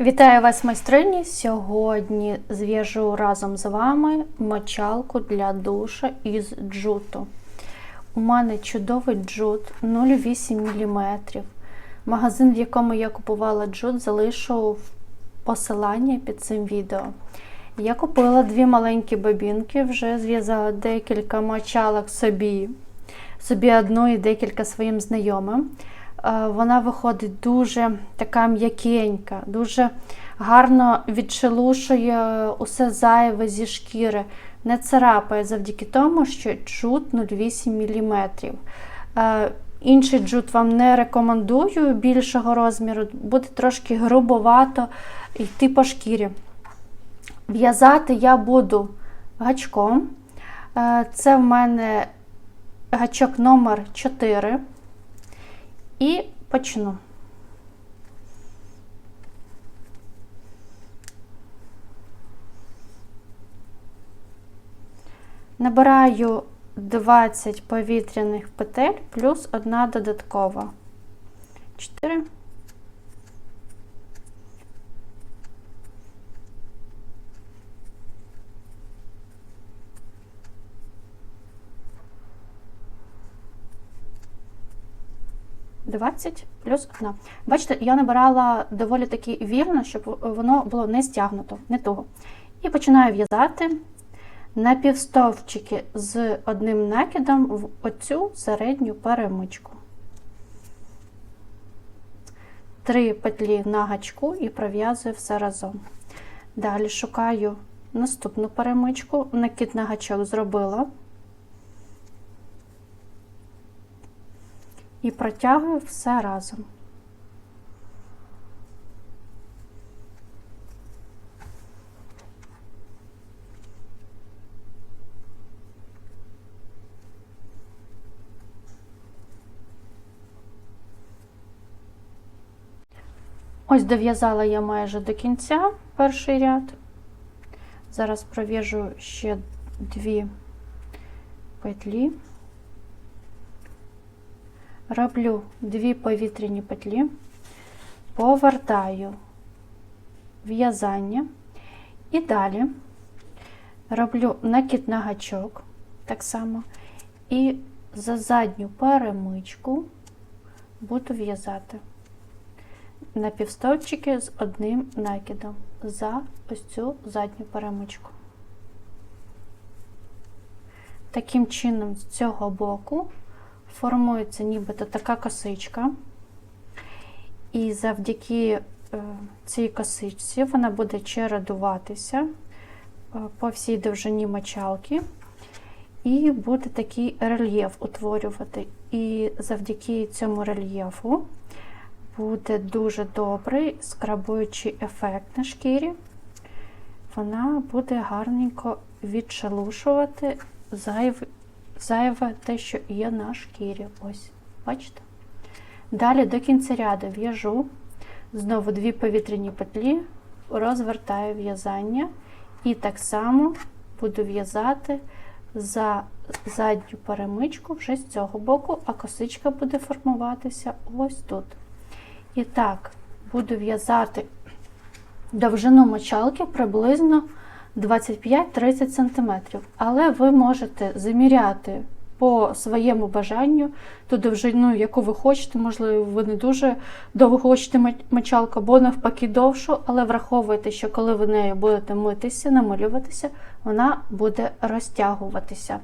Вітаю вас, майстрині! Сьогодні зв'яжу разом з вами мочалку для душа із джуту. У мене чудовий джут 0,8 мм. Магазин, в якому я купувала джут, залишу посилання під цим відео. Я купила дві маленькі бобінки, вже зв'язала декілька мочалок собі, собі одну і декілька своїм знайомим. Е, Вона виходить дуже така м'якенька, дуже гарно відшелушує усе зайве зі шкіри, не царапає завдяки тому, що джут 0,8 мм. Е, Інший джут вам не рекомендую більшого розміру, буде трошки грубовато йти по шкірі. В'язати я буду гачком. Е, Це в мене гачок номер 4. І почну. Набираю 20 повітряних петель плюс одна додаткова. 4. Двадцять плюс одна. Бачите, я набирала доволі таки вільно, щоб воно було не стягнуто, не туго. І починаю в'язати напівстовпчики з одним накидом в оцю середню перемичку. Три петлі на гачку і пров'язую все разом. Далі шукаю наступну перемичку, накид на гачок зробила. І протягую все разом. Ось дов'язала я майже до кінця перший ряд. Зараз пров'яжу ще дві петлі. Роблю дві повітряні петлі, повертаю в'язання і далі роблю накид на гачок, так само, і за задню перемичку буду в'язати напівстовпчики з одним накидом за ось цю задню перемичку. Таким чином, з цього боку формується нібито така косичка, і завдяки е, цій косичці вона буде чередуватися е, по всій довжині мочалки, і буде такий рельєф утворювати. І завдяки цьому рельєфу буде дуже добрий скрабуючий ефект на шкірі. Вона буде гарненько відшелушувати зайве, зайве те, що є на шкірі. Ось, бачите? Далі до кінця ряду в'яжу знову дві повітряні петлі, розвертаю в'язання і так само буду в'язати за задню перемичку вже з цього боку, а косичка буде формуватися ось тут. І так, буду в'язати довжину мочалки приблизно 25-30 см. Але ви можете заміряти по своєму бажанню ту довжину, яку ви хочете, можливо, ви не дуже довго хочете мочалку, або навпаки довшу, але враховуйте, що коли ви нею будете митися, намилюватися, вона буде розтягуватися.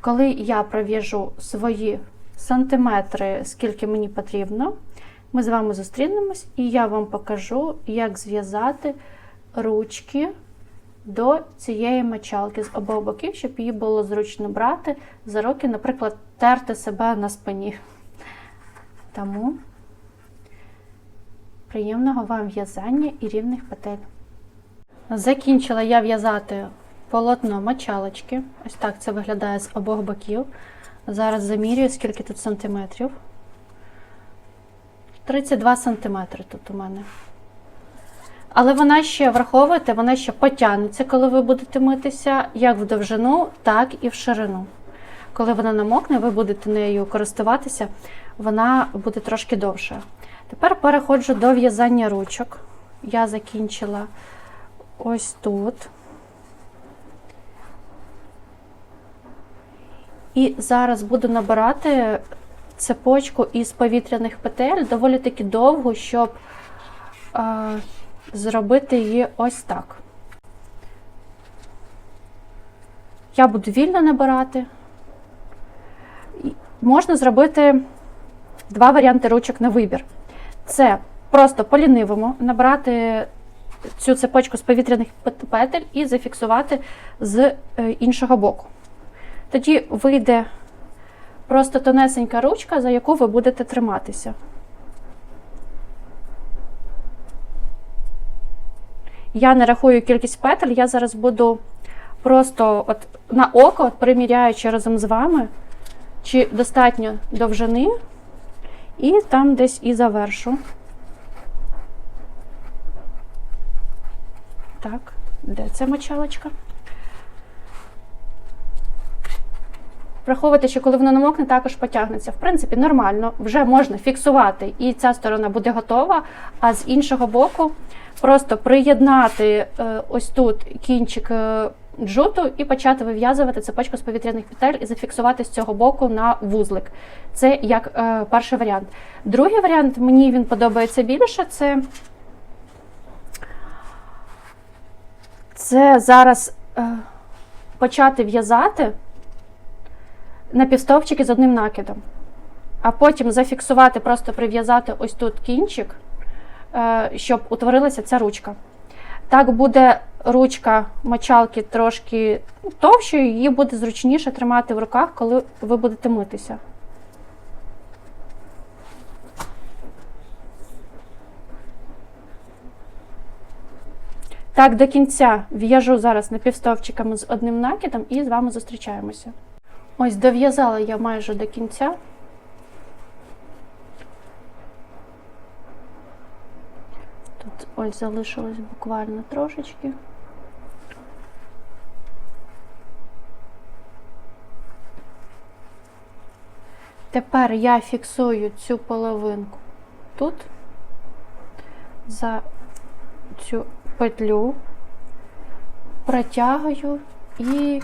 Коли я пров'яжу свої сантиметри, скільки мені потрібно, ми з вами зустрінемось, і я вам покажу, як зв'язати ручки до цієї мочалки з обох боків, щоб її було зручно брати за руки, наприклад, терти себе на спині. Тому приємного вам в'язання і рівних петель. Закінчила я в'язати полотно мочалочки. Ось так це виглядає з обох боків. Зараз замірюю, скільки тут сантиметрів. 32 см тут у мене. Але вона ще, враховуйте, вона ще потягнеться, коли ви будете митися, як в довжину, так і в ширину. Коли вона намокне, ви будете нею користуватися, вона буде трошки довша. Тепер переходжу до в'язання ручок. я закінчила ось тут. І зараз буду набирати цепочку із повітряних петель доволі таки довго, щоб е, зробити її ось так. Я буду вільно набирати. Можна зробити два варіанти ручок на вибір. Це просто по-лінивому набрати цю цепочку з повітряних петель і зафіксувати з е, іншого боку. Тоді вийде просто тонесенька ручка, за яку ви будете триматися. Я не рахую кількість петель, я зараз буду просто от на око, приміряючи разом з вами, чи достатньо довжини, і там десь і завершу. Так, де це мочалочка? Враховуйте, що коли воно намокне, також потягнеться. В принципі, нормально, вже можна фіксувати, і ця сторона буде готова. А з іншого боку, просто приєднати е, ось тут кінчик е, джуту і почати вив'язувати цепочку з повітряних петель і зафіксувати з цього боку на вузлик. Це як е, перший варіант. Другий варіант, мені він подобається більше. Це, це зараз почати в'язати напівстовпчики з одним накидом. А потім зафіксувати, просто прив'язати ось тут кінчик, щоб утворилася ця ручка. Так буде ручка мочалки трошки товщою, її буде зручніше тримати в руках, коли ви будете митися. Так, до кінця в'яжу зараз напівстовпчиками з одним накидом і з вами зустрічаємося. Ось дов'язала я майже до кінця. Тут ось залишилось буквально трошечки. Тепер я фіксую цю половинку тут за цю петлю, протягую і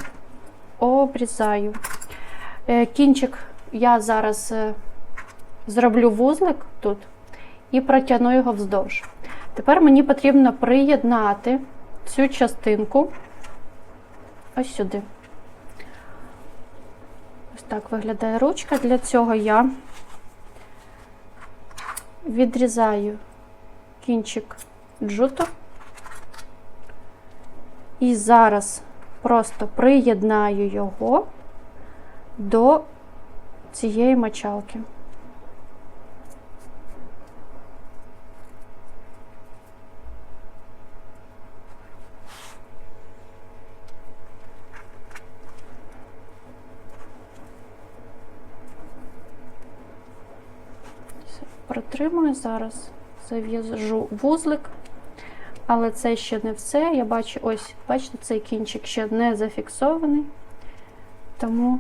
обрізаю. Е, Кінчик я зараз е, зроблю вузлик тут і протягну його вздовж. Тепер мені потрібно приєднати цю частинку ось сюди. Ось так виглядає ручка. Для цього я відрізаю кінчик джуту і зараз просто приєднаю його до цієї мочалки. Все, Протримую зараз, зав'яжу вузлик. Але це ще не все. Я бачу, ось, бачите, цей кінчик ще не зафіксований, тому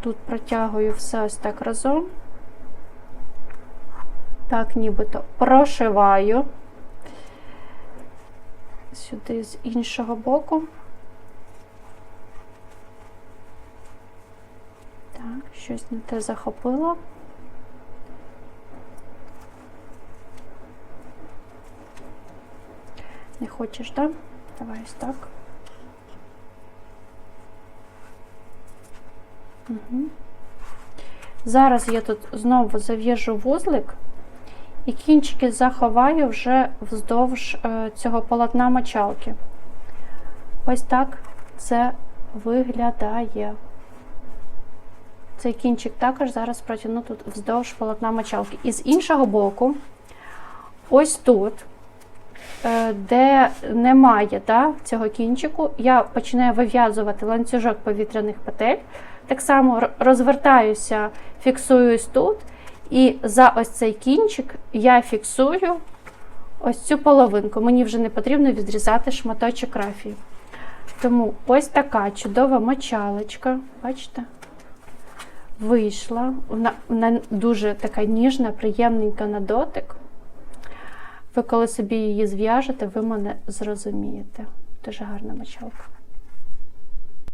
тут протягую все ось так разом. Так, нібито прошиваю сюди з іншого боку. Так, щось не те захопила. Не хочеш, так? Да? Давай ось так. Угу. Зараз я тут знову зав'яжу вузлик і кінчики заховаю вже вздовж е, цього полотна мочалки. Ось так це виглядає. Цей кінчик також зараз протягну тут вздовж полотна мочалки. І з іншого боку, ось тут. Е, де немає да, цього кінчику, я починаю вив'язувати ланцюжок повітряних петель. Так само розвертаюся, фіксуюсь тут, і за ось цей кінчик я фіксую ось цю половинку. Мені вже не потрібно відрізати шматочок рафії. Тому ось така чудова мочалочка, бачите? Вийшла. Вона, вона дуже така ніжна, приємненька на дотик. Ви коли собі її зв'яжете, ви мене зрозумієте. Дуже гарна мочалка.